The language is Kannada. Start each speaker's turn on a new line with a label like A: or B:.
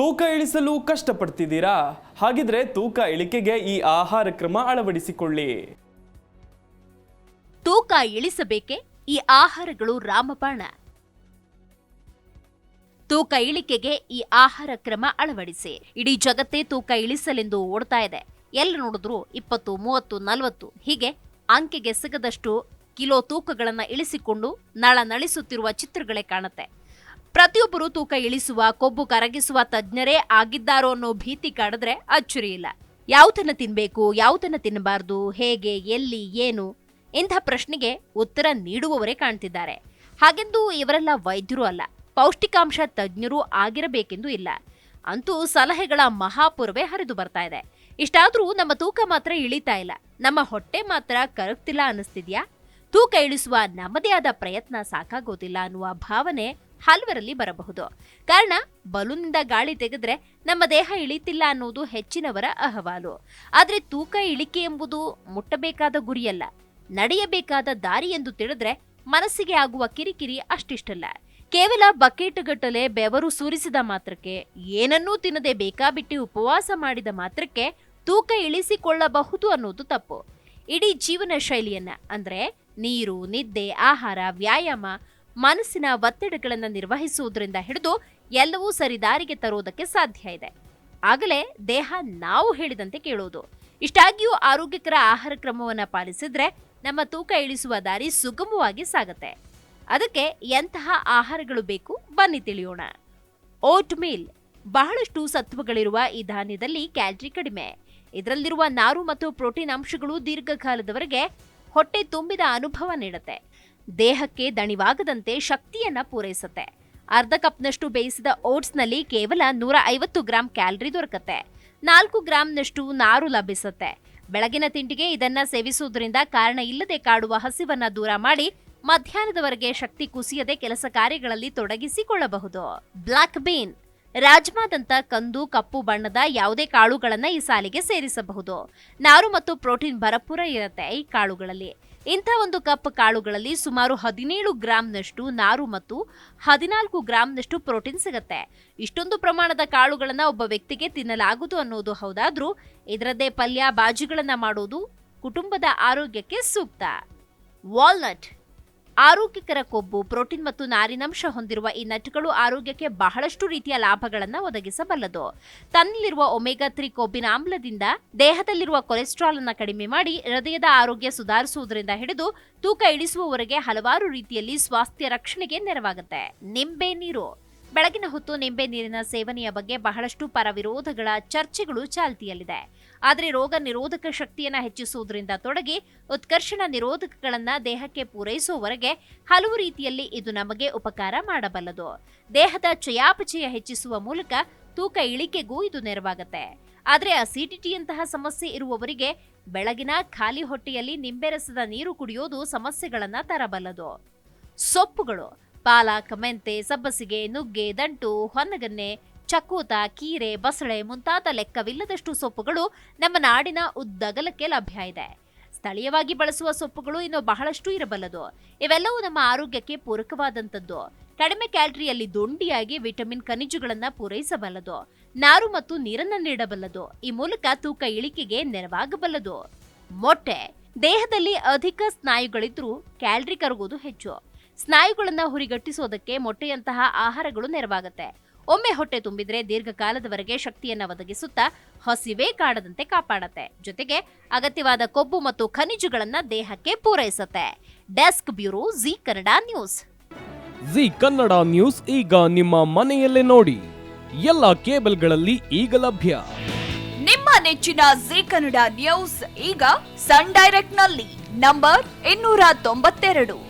A: ತೂಕ ಇಳಿಸಲು ಕಷ್ಟಪಡ್ತಿದ್ದೀರಾ? ಹಾಗಿದ್ರೆ ತೂಕ ಇಳಿಕೆಗೆ ಈ ಆಹಾರ ಕ್ರಮ ಅಳವಡಿಸಿಕೊಳ್ಳಿ.
B: ತೂಕ ಇಳಿಸಬೇಕೆ? ಈ ಆಹಾರಗಳು ರಾಮಬಾಣ. ತೂಕ ಇಳಿಕೆಗೆ ಈ ಆಹಾರ ಕ್ರಮ ಅಳವಡಿಸಿ. ಇಡೀ ಜಗತ್ತೇ ತೂಕ ಇಳಿಸಲೆಂದು ಓಡ್ತಾ ಇದೆ. ಎಲ್ಲ ನೋಡಿದ್ರು ಇಪ್ಪತ್ತು, ಮೂವತ್ತು, ನಲವತ್ತು, ಹೀಗೆ ಅಂಕೆಗೆ ಸಿಗದಷ್ಟು ಕಿಲೋ ತೂಕಗಳನ್ನು ಇಳಿಸಿಕೊಂಡು ನಳ ನಳಿಸುತ್ತಿರುವ ಚಿತ್ರಗಳೇ ಕಾಣುತ್ತೆ. ಪ್ರತಿಯೊಬ್ಬರು ತೂಕ ಇಳಿಸುವ, ಕೊಬ್ಬು ಕರಗಿಸುವ ತಜ್ಞರೇ ಆಗಿದ್ದಾರೋ ಅನ್ನೋ ಭೀತಿ ಕಾಡಿದ್ರೆ ಅಚ್ಚುರಿ ಇಲ್ಲ. ಯಾವುದನ್ನು ತಿನ್ಬೇಕು ಯಾವುದನ್ನು ತಿನ್ನಬಾರ್ದು, ಹೇಗೆ, ಎಲ್ಲಿ, ಏನು? ಇಂಥ ಪ್ರಶ್ನೆಗೆ ಉತ್ತರ ನೀಡುವವರೇ ಕಾಣ್ತಿದ್ದಾರೆ. ಹಾಗೆಂದು ಇವರೆಲ್ಲ ವೈದ್ಯರು ಅಲ್ಲ. ಪೌಷ್ಟಿಕಾಂಶ ತಜ್ಞರು ಆಗಿರಬೇಕೆಂದು ಇಲ್ಲ. ಅಂತೂ ಸಲಹೆಗಳ ಮಹಾಪುರವೇ ಹರಿದು ಬರ್ತಾ ಇದೆ. ಇಷ್ಟಾದರೂ ನಮ್ಮ ತೂಕ ಮಾತ್ರ ಇಳಿತಾ ಇಲ್ಲ. ನಮ್ಮ ಹೊಟ್ಟೆ ಮಾತ್ರ ಕರಗ್ತಿಲ್ಲ ಅನ್ನಿಸ್ತಿದ್ಯಾ? ತೂಕ ಇಳಿಸುವ ನಮ್ಮದೇ ಆದ ಪ್ರಯತ್ನ ಸಾಕಾಗೋದಿಲ್ಲ ಅನ್ನುವ ಭಾವನೆ ಹಲವರಲ್ಲಿ ಬರಬಹುದು. ಕಾರಣ ಬಲೂನ್ನಿಂದ ಗಾಳಿ ತೆಗೆದ್ರೆ ನಮ್ಮ ದೇಹ ಇಳಿತಿಲ್ಲ ಅನ್ನೋದು ಹೆಚ್ಚಿನವರ ಅಹವಾಲು. ಆದರೆ ತೂಕ ಇಳಿಕೆ ಎಂಬುದು ಮುಟ್ಟಬೇಕಾದ ಗುರಿಯಲ್ಲ. ನಡೆಯಬೇಕಾದ ದಾರಿ ಎಂದು ತಿಳಿದ್ರೆ ಮನಸ್ಸಿಗೆ ಆಗುವ ಕಿರಿಕಿರಿ ಅಷ್ಟಿಷ್ಟಲ್ಲ. ಕೇವಲ ಬಕೆಟ್ಗಟ್ಟಲೆ ಬೆವರು ಸುರಿಸಿದ ಮಾತ್ರಕ್ಕೆ, ಏನನ್ನೂ ತಿನ್ನದೆ ಬೇಕಾಬಿಟ್ಟಿ ಉಪವಾಸ ಮಾಡಿದ ಮಾತ್ರಕ್ಕೆ ತೂಕ ಇಳಿಸಿಕೊಳ್ಳಬಹುದು ಅನ್ನೋದು ತಪ್ಪು. ಇಡೀ ಜೀವನ ಶೈಲಿಯನ್ನ, ಅಂದ್ರೆ ನೀರು, ನಿದ್ದೆ, ಆಹಾರ, ವ್ಯಾಯಾಮ ಮನಸ್ಸಿನ ಒತ್ತಡಗಳನ್ನು ನಿರ್ವಹಿಸುವುದರಿಂದ ಹಿಡಿದು ಎಲ್ಲವೂ ಸರಿದಾರಿಗೆ ತರುವುದಕ್ಕೆ ಸಾಧ್ಯ ಇದೆ. ಆಗಲೇ ದೇಹ ನಾವು ಹೇಳಿದಂತೆ ಕೇಳುವುದು. ಇಷ್ಟಾಗಿಯೂ ಆರೋಗ್ಯಕರ ಆಹಾರ ಕ್ರಮವನ್ನು ಪಾಲಿಸಿದ್ರೆ ನಮ್ಮ ತೂಕ ಇಳಿಸುವ ದಾರಿ ಸುಗಮವಾಗಿ ಸಾಗುತ್ತೆ. ಅದಕ್ಕೆ ಎಂತಹ ಆಹಾರಗಳು ಬೇಕು ಬನ್ನಿ ತಿಳಿಯೋಣ. ಓಟ್ ಮೀಲ್ ಬಹಳಷ್ಟು ಸತ್ವಗಳಿರುವ ಈ ಧಾನ್ಯದಲ್ಲಿ ಕ್ಯಾಲ್ರಿ ಕಡಿಮೆ. ಇದರಲ್ಲಿರುವ ನಾರು ಮತ್ತು ಪ್ರೋಟೀನ್ ಅಂಶಗಳು ದೀರ್ಘಕಾಲದವರೆಗೆ ಹೊಟ್ಟೆ ತುಂಬಿದ ಅನುಭವ ನೀಡುತ್ತೆ. ದೇಹಕ್ಕೆ ದಣಿವಾಗದಂತೆ ಶಕ್ತಿಯನ್ನ ಪೂರೈಸುತ್ತೆ. ಅರ್ಧ ಕಪ್ನಷ್ಟು ಬೇಯಿಸಿದ ಓಟ್ಸ್ನಲ್ಲಿ ಕೇವಲ ನೂರ ಐವತ್ತು ಗ್ರಾಂ ಕ್ಯಾಲರಿ ದೊರಕತ್ತೆ. ನಾಲ್ಕು ಗ್ರಾಂನಷ್ಟು ನಾರು ಲಭಿಸುತ್ತೆ. ಬೆಳಗಿನ ತಿಂಡಿಗೆ ಇದನ್ನ ಸೇವಿಸುವುದರಿಂದ ಕಾರಣ ಇಲ್ಲದೆ ಕಾಡುವ ಹಸಿವನ್ನ ದೂರ ಮಾಡಿ ಮಧ್ಯಾಹ್ನದವರೆಗೆ ಶಕ್ತಿ ಕುಸಿಯದೆ ಕೆಲಸ ಕಾರ್ಯಗಳಲ್ಲಿ ತೊಡಗಿಸಿಕೊಳ್ಳಬಹುದು. Block bean. ರಾಜ್ಮಾದಂತ ಕಂದು, ಕಪ್ಪು ಬಣ್ಣದ ಯಾವುದೇ ಕಾಳುಗಳನ್ನ ಈ ಸಾಲಿಗೆ ಸೇರಿಸಬಹುದು. ನಾರು ಮತ್ತು ಪ್ರೋಟೀನ್ ಭರಪೂರ ಇರುತ್ತೆ ಈ ಕಾಳುಗಳಲ್ಲಿ. ಇಂಥ ಒಂದು ಕಪ್ ಕಾಳುಗಳಲ್ಲಿ ಸುಮಾರು ಹದಿನೇಳು ಗ್ರಾಂನಷ್ಟು ನಾರು ಮತ್ತು ಹದಿನಾಲ್ಕು ಗ್ರಾಂನಷ್ಟು ಪ್ರೋಟೀನ್ ಸಿಗುತ್ತೆ. ಇಷ್ಟೊಂದು ಪ್ರಮಾಣದ ಕಾಳುಗಳನ್ನು ಒಬ್ಬ ವ್ಯಕ್ತಿಗೆ ತಿನ್ನಲಾಗುವುದು ಅನ್ನೋದು ಹೌದಾದ್ರೂ ಇದರದ್ದೇ ಪಲ್ಯ, ಬಾಜಿಗಳನ್ನು ಮಾಡೋದು ಕುಟುಂಬದ ಆರೋಗ್ಯಕ್ಕೆ ಸೂಕ್ತ. ವಾಲ್ನಟ್ ಆರೋಗ್ಯಕರ ಕೊಬ್ಬು, ಪ್ರೋಟೀನ್ ಮತ್ತು ನಾರಿನಂಶ ಹೊಂದಿರುವ ಈ ನಟ್ಗಳು ಆರೋಗ್ಯಕ್ಕೆ ಬಹಳಷ್ಟು ರೀತಿಯ ಲಾಭಗಳನ್ನು ಒದಗಿಸಬಲ್ಲದು. ತನ್ನಲ್ಲಿರುವ ಒಮೆಗಾ ತ್ರೀ ಕೊಬ್ಬಿನ ಆಮ್ಲದಿಂದ ದೇಹದಲ್ಲಿರುವ ಕೊಲೆಸ್ಟ್ರಾಲ್ ಅನ್ನು ಕಡಿಮೆ ಮಾಡಿ ಹೃದಯದ ಆರೋಗ್ಯ ಸುಧಾರಿಸುವುದರಿಂದ ಹಿಡಿದು ತೂಕ ಇಳಿಸುವವರೆಗೆ ಹಲವಾರು ರೀತಿಯಲ್ಲಿ ಸ್ವಾಸ್ಥ್ಯ ರಕ್ಷಣೆಗೆ ನೆರವಾಗುತ್ತೆ. ನಿಂಬೆ ನೀರು. ಬೆಳಗಿನ ಹೊತ್ತು ನಿಂಬೆ ನೀರಿನ ಸೇವನೆಯ ಬಗ್ಗೆ ಬಹಳಷ್ಟು ಪರವಿರೋಧಗಳ ಚರ್ಚೆಗಳು ಚಾಲ್ತಿಯಲ್ಲಿದೆ. ಆದರೆ ರೋಗ ನಿರೋಧಕ ಶಕ್ತಿಯನ್ನು ಹೆಚ್ಚಿಸುವುದರಿಂದ ತೊಡಗಿ ಉತ್ಕರ್ಷಣ ನಿರೋಧಕಗಳನ್ನು ದೇಹಕ್ಕೆ ಪೂರೈಸುವವರೆಗೆ ಹಲವು ರೀತಿಯಲ್ಲಿ ಇದು ನಮಗೆ ಉಪಕಾರ ಮಾಡಬಲ್ಲದು. ದೇಹದ ಚಯಾಪಚಯ ಹೆಚ್ಚಿಸುವ ಮೂಲಕ ತೂಕ ಇಳಿಕೆಗೂ ಇದು ನೆರವಾಗುತ್ತೆ. ಆದರೆ ಅಸಿಡಿಟಿಯಂತಹ ಸಮಸ್ಯೆ ಇರುವವರಿಗೆ ಬೆಳಗಿನ ಖಾಲಿ ಹೊಟ್ಟೆಯಲ್ಲಿ ನಿಂಬೆ ರಸದ ನೀರು ಕುಡಿಯೋದು ಸಮಸ್ಯೆಗಳನ್ನು ತರಬಲ್ಲದು. ಸೊಪ್ಪುಗಳು ಪಾಲಕ್ ಮೆಂತೆ ಸಬ್ಬಸಿಗೆ ನುಗ್ಗೆ ದಂಟು ಹೊನ್ನಗನ್ನೆ ಚಕೋತ ಕೀರೆ ಬಸಳೆ ಮುಂತಾದ ಲೆಕ್ಕವಿಲ್ಲದಷ್ಟು ಸೊಪ್ಪುಗಳು ನಮ್ಮ ನಾಡಿನ ಉದ್ದಗಲಕ್ಕೆ ಲಭ್ಯ ಇದೆ. ಸ್ಥಳೀಯವಾಗಿ ಬಳಸುವ ಸೊಪ್ಪುಗಳು ಇನ್ನು ಬಹಳಷ್ಟು ಇರಬಲ್ಲದು. ಇವೆಲ್ಲವೂ ನಮ್ಮ ಆರೋಗ್ಯಕ್ಕೆ ಪೂರಕವಾದಂಥದ್ದು. ಕಡಿಮೆ ಕ್ಯಾಲರಿಯಲ್ಲಿ ದೊಂಡಿಯಾಗಿ ವಿಟಮಿನ್ ಖನಿಜಗಳನ್ನು ಪೂರೈಸಬಲ್ಲದು. ನಾರು ಮತ್ತು ನೀರನ್ನು ನೀಡಬಲ್ಲದು. ಈ ಮೂಲಕ ತೂಕ ಇಳಿಕೆಗೆ ನೆರವಾಗಬಲ್ಲದು. ಮೊಟ್ಟೆ. ದೇಹದಲ್ಲಿ ಅಧಿಕ ಸ್ನಾಯುಗಳಿದ್ರೂ ಕ್ಯಾಲರಿ ಕರಗೋದು ಹೆಚ್ಚು. ಸ್ನಾಯುಗಳನ್ನ ಹುರಿಗಟ್ಟಿಸೋದಕ್ಕೆ ಮೊಟ್ಟೆಯಂತಹ ಆಹಾರಗಳು ನೆರವಾಗುತ್ತೆ. ಒಮ್ಮೆ ಹೊಟ್ಟೆ ತುಂಬಿದ್ರೆ ದೀರ್ಘಕಾಲದವರೆಗೆ ಶಕ್ತಿಯನ್ನು ಒದಗಿಸುತ್ತಾ ಹಸಿವೆ ಕಾಡದಂತೆ ಕಾಪಾಡತ್ತೆ. ಜೊತೆಗೆ ಅಗತ್ಯವಾದ ಕೊಬ್ಬು ಮತ್ತು ಖನಿಜಗಳನ್ನ ದೇಹಕ್ಕೆ ಪೂರೈಸುತ್ತೆ. Desk bureau Zee Kannada news.
C: Zee Kannada news ಈಗ ನಿಮ್ಮ ಮನೆಯಲ್ಲೇ ನೋಡಿ. ಎಲ್ಲ ಕೇಬಲ್ಗಳಲ್ಲಿ ಈಗ ಲಭ್ಯ.
D: ನಿಮ್ಮ ನೆಚ್ಚಿನ ಜಿ ಕನ್ನಡ ನ್ಯೂಸ್ ಈಗ ಸನ್ ಡೈರೆಕ್ಟ್ನಲ್ಲಿ ನಂಬರ್ ಇನ್ನೂರ ತೊಂಬತ್ತೆರಡು.